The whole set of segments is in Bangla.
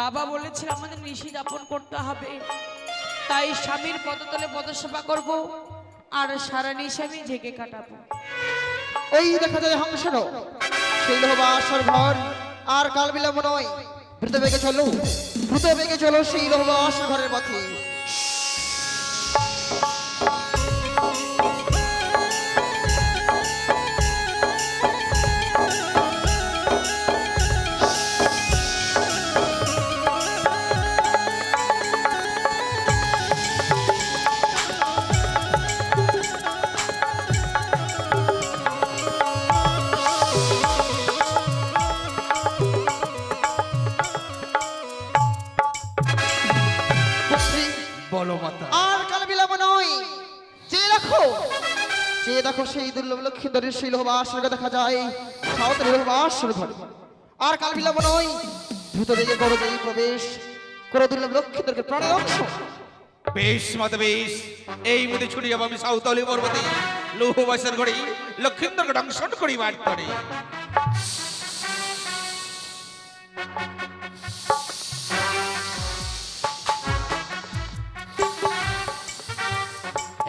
বাবা বলেছিল, আমাদের নিশি যাপন করতে হবে। তাই স্বামীর পদতলে পদসেবা করব আর সারা নিশি আমি জেগে কাটাবো। ওই দেখা যায় হংসর সেই লোহবাসর ঘর আর কাল বিলম্ব নয়। দ্রুত বেগে চলো দ্রুত বেগে চলো সেই রহস্য ঘরের পথে। সেই লোহবাসর ঘর দেখা যায়। সাঁওতালি লোহবাসর ঘর আর কাল বিলম্ব নয়। দ্রুত বেগে করো যেই প্রবেশ। করো দুর্লভ লক্ষ্মীধরকে প্রাণের অংশ। বেশ, মাতা বেশ। এই মধ্যে ছুটি যাব আমি সাউতালি পর্বতে। লৌহবাসের ঘরে লক্ষিন্দর ডাংশন করি বার করে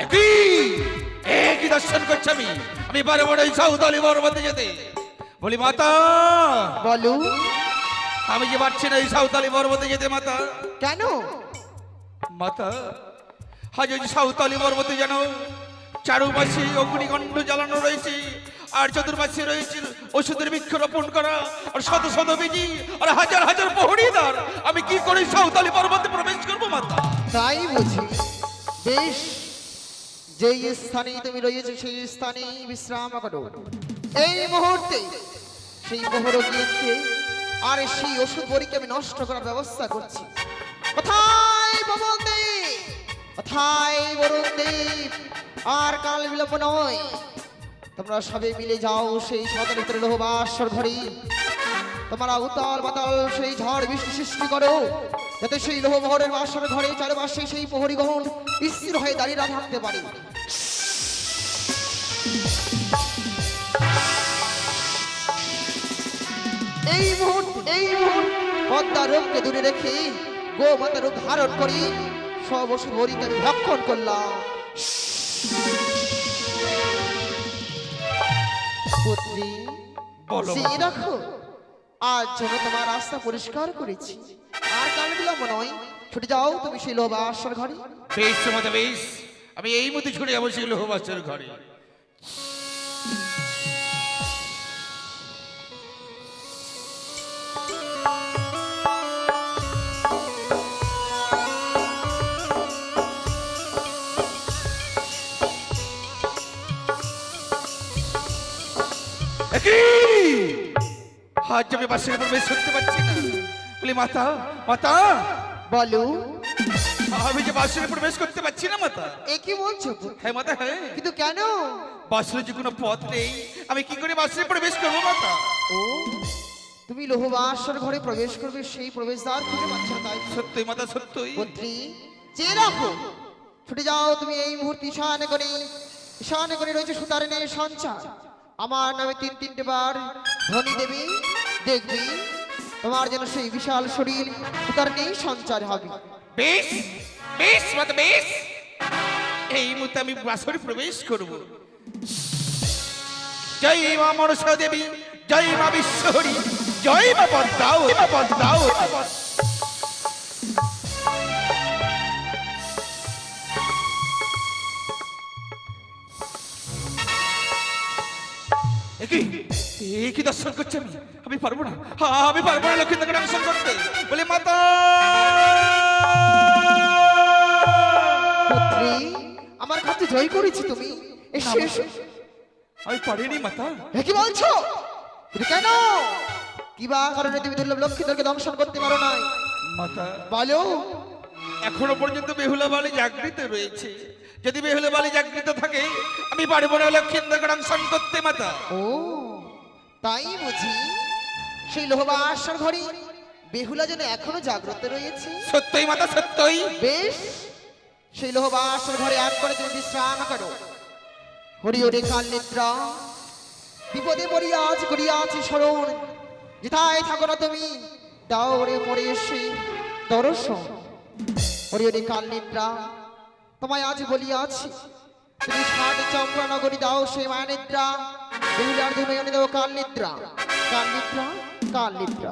একই একই দর্শন করছি আমি। আমি বারে বারে এই সাউতালি পর্বতে যেতে। বলি মাতা! বলো। আমি যে পারছি না এই সাউতালি পর্বতে যেতে মাতা। কেন? মাতা আজ ওই সাঁওতালি পর্বতে যেন চারুপাশে অগ্নিকণ্ড জ্বালানো রয়েছে আর চতুর্পাশে রয়েছে ওষুধের বৃক্ষরোপণ করা আর শত শত বিজি আর হাজার হাজার প্রহরীদার আমি কি করে সাঁওতালি পর্বতে প্রবেশ করব মাতা? তাই বুঝি। বেশ। যেই স্থানে তুমি রয়েছে, সেই স্থানে বিশ্রাম করো। এই মুহূর্তে সেই মোহর গিয়েছে আর সেই ওষুধ বড়িকে আমি নষ্ট করার ব্যবস্থা করছি। দেব? আর কাল বিলম্ব নয়। তোমরা সবে মিলে যাও সেই সদর লোহবাসর ঘরে। তোমরা উতাল বাতাল সেই ঝড় বৃষ্টি সৃষ্টি করো। যাতে সেই লোহমহরের বাসর ঘরে চারপাশে সেই প্রহরী গহন স্থির হয়ে দাঁড়িয়ে থাকতে পারে। এই মুহূর্তে এই মুহূর্তে পদ্মা রোগকে দূরে রেখে গো মাতা রোগ ধারণ করি সব ওষুধ হরিকে আমি ভক্ষণ করলাম। পুত্রী বলো সে রাখো আজ জন্য তোমার রাস্তা পরিষ্কার করেছি। ছুটে যাও তুমি সেই লোহবাসর ঘরে। বেশ, আমি এই মধ্যে ছুটে যাব সেই লোহবাসের ঘরে! আজ আমি বাসের প্রবেশ করতে পারছি না। বলি মাতা মাতা। বলো। আমি যে বাসনে প্রবেশ করতে পারছি না মাতা। এ কি বলছো? হ্যাঁ মাতা হ্যাঁ। কিন্তু কেন? বাসনে যে কোনো পথ নেই আমি কি করে বাসনে প্রবেশ করব মাতা? ও তুমি লোহবাসর ঘরে প্রবেশ করবে সেই প্রবেশদ্বার খুঁজে পাচ্ছ তাই। সত্যই মাতা সত্যই। পুত্রী যে রাখো। ছুটে যাও তুমি এই মুহূর্তে ঈশানে করে। ঈশানে করে রয়েছে সুতারিনের সঞ্চার। আমার নামে তিন তিনটে বার ধনী দেবী দেখবি। তোমার যেন সেই বিশাল শরীর, তার নেই সঞ্চার হবে। বেশ বেশ বেশ। এই মুহূর্তে আমি বাসরে প্রবেশ করব। জয় মা মনসা দেবী জয় মা বিশ্বরী জয় মা পদ্মাও পদ্মাও। এ কি দর্শন করছে আমি। আমি পারব না। হা, আমি পারব না লক্ষ্মীদেরকে দর্শন করতে। বলে মাতা! পুত্রী আমার কাছে জয় করেছি তুমি। এসো এসো। আমি পারিনি মাতা। কি বলছো? কেন? কি বা কারণে তুমি দুর্লভ লক্ষ্মীদেরকে দংশন করতে পারো নাই? মাতা বলো। এখনও পর্যন্ত বেহুলা বালি জাগৃত রয়েছে। যদি বেহুলে বালি জাগৃত থাকে আমি পারব না লক্ষ্মীদেরকে দর্শন করতে মাতা। ও তাই বুঝি। সেই লোহবা আসার ঘরে বেহুলা যেন এখনও জাগ্রত রয়েছে। সত্যই মাতা সত্যই। বেশ সেই লোহবা আসার ঘরে এক করে তুমি বিশ্রাম করো। হরি হরি কাল নিদ্রা। বিপদে পড়িয়াছ করিয়াছ স্মরণ যেথায় থাকো না তুমি দাও রে মরে এসে দর্শন। হরি হরি কাল নিদ্রা। তোমায় আজ বলিয়াছি। তুমি ষাট চম্পা নগরী দাও সে মায়া নিদ্রা দুনয়নে দাও কাল নিদ্রা কাল নিদ্রা কাল নিদ্রা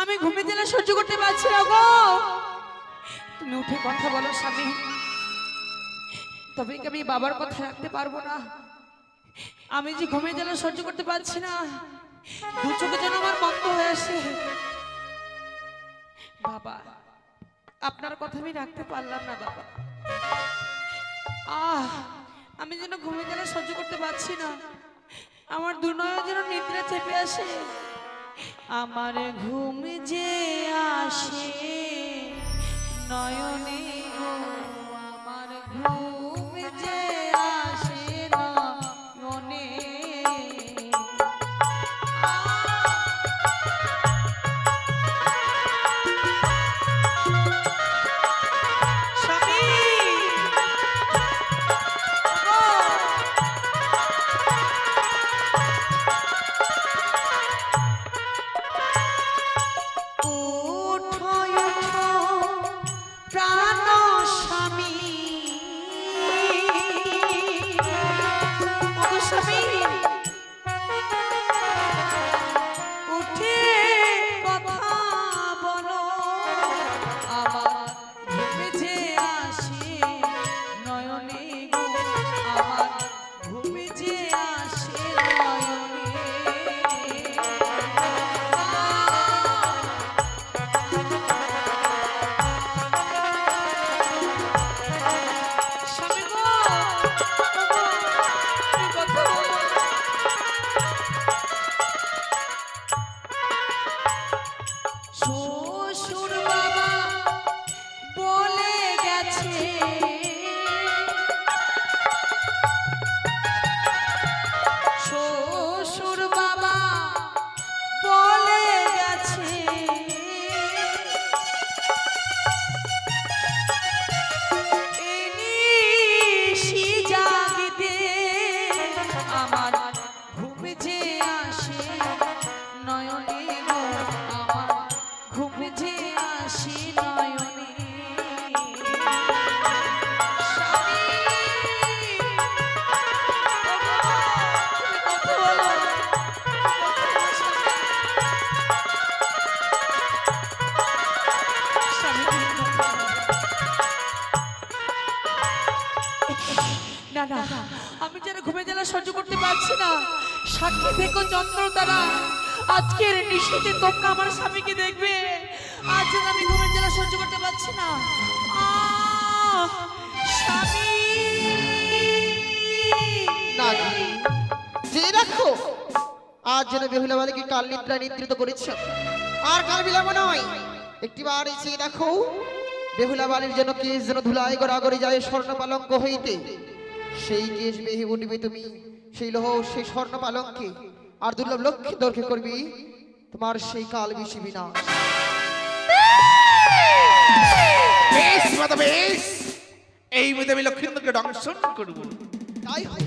আমি ঘুমে দিলে সহ্য করতে পারছি না গো। তুমি উঠে কথা বলো, স্বামী। তবে কি আমি বাবার কথা রাখতে পারব না? আমি যে ঘুমে দিলে সহ্য করতে পারছি না, দু চোখে যেন আমার বন্ধ হয়ে আসে। বাবা, আপনার কথা আমি রাখতে পারলাম না, বাবা। আহ, আমি যেন ঘুমে দিলে সহ্য করতে পারছি না, আমার দুনয় যেন নিদ্রা চেপে আসে। আমার ঘুম যে আসে, নয়নে কথা বলো। না না, আমি যেন ঘুমে জেলা সহ্য করতে পারছি না। সাক্ষী থেকে যন্ত্র দ্বারা আজকের নিশীতে তোমরা আমার স্বামীকে দেখবে। আজ আমি ঘুমে জেলা সহ্য করতে পারছি না। না আজ যেন বেহুলা বালিকে কাল নিদ্রা নিদ্রিত করেছে। আর কাল বিলাম নয়। একটি বার এসে দেখো, বেহুলা বালির যেন কেশ যেন ধুলাই গড়াগড়ি যায় স্বর্ণ পালঙ্ক হইতে। সেই কেশ বেহে উঠবে তুমি, সেই লোহ সেই স্বর্ণ পালঙ্কে আর দুর্লভ লক্ষ্মী দর্কে করবি, তোমার সেই কাল বেশি বিনা বেশ মাতা বেশ এই মেয়েদের আমি লক্ষ্মীদেরকে দর্শন করব। তাই হয়।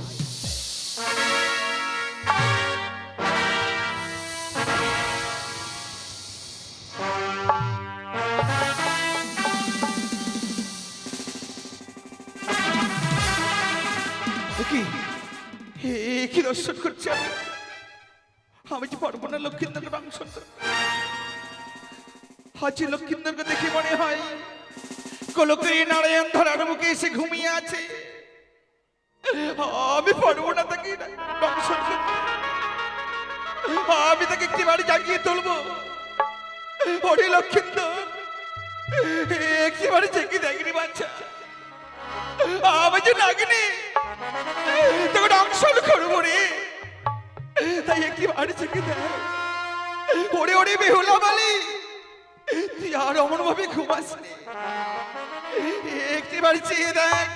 কি? কি দর্শন করছে? আমি আমি যে পারব না লক্ষ্মীন্দরকে দংশন করতে? হাজি লক্ষ্মীন্দরকে দেখে মনে হয় কলকরি নারায়ণ ধরার মুখে এসে ঘুমিয়ে আছে। আমি পারব না তাকে আমি তাকে একটি বাড়ি জাগিয়ে তুলবো। ওরে লক্ষ্মীন্দর একটি বাড়ি জেগে দেখনি বাচ্চা। আমি যে নাগিনি, তোকে দংশন করব রে। তাই একটি বাড়ি জেগে দেয় ওরে ওরে বেহুলা বালি তুই আর অমন ভাবে ঘুমাসনি একটি বাড়ি চেয়ে দেখ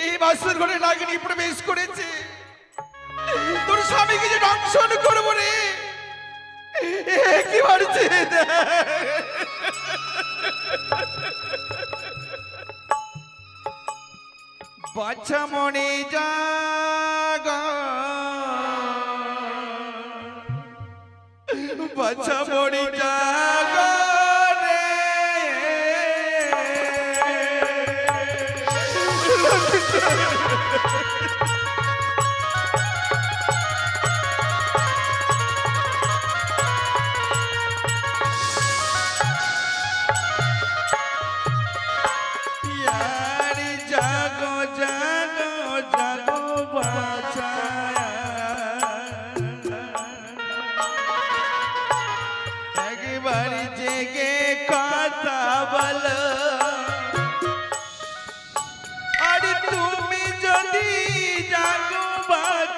এই বাসুর ঘরে নাগিনী প্রবেশ করেছে তোর স্বামীকে যে দংশন করব রে একটি বাড়ি চেয়ে দেখ বাচ্চা মনে জাগ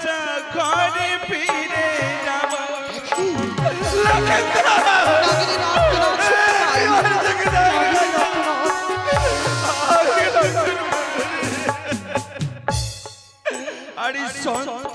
বাছা ঘরে ফিরে যাব। আরে সন্ত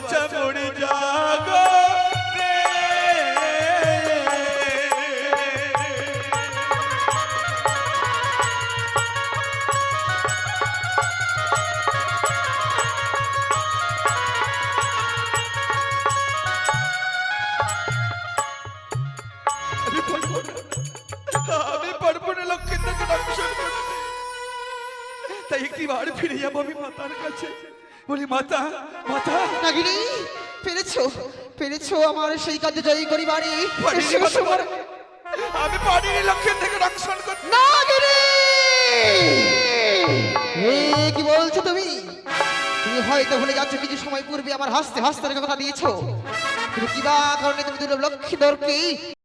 বাছা মরি জাগো। আমি তাই একটি বার ফিরে যাব আমি মাতার কাছে। বলি মাতা মাতা। নাগিনী পেরেছ পেরেছ আমার সেই কাজে জয়ী করিবারে মাতা, আমি পারিনি লক্ষ্মীর থেকে দংশন করতে। নাগিনী! কি বলছো তুমি? তুমি হয়তো ভুলে যাচ্ছ কিছু সময় পূর্বে আমার হাসতে হাসতে কথা দিয়েছ। কিন্তু কিবা কারণে তুমি দুটো লক্ষ্মী দরকে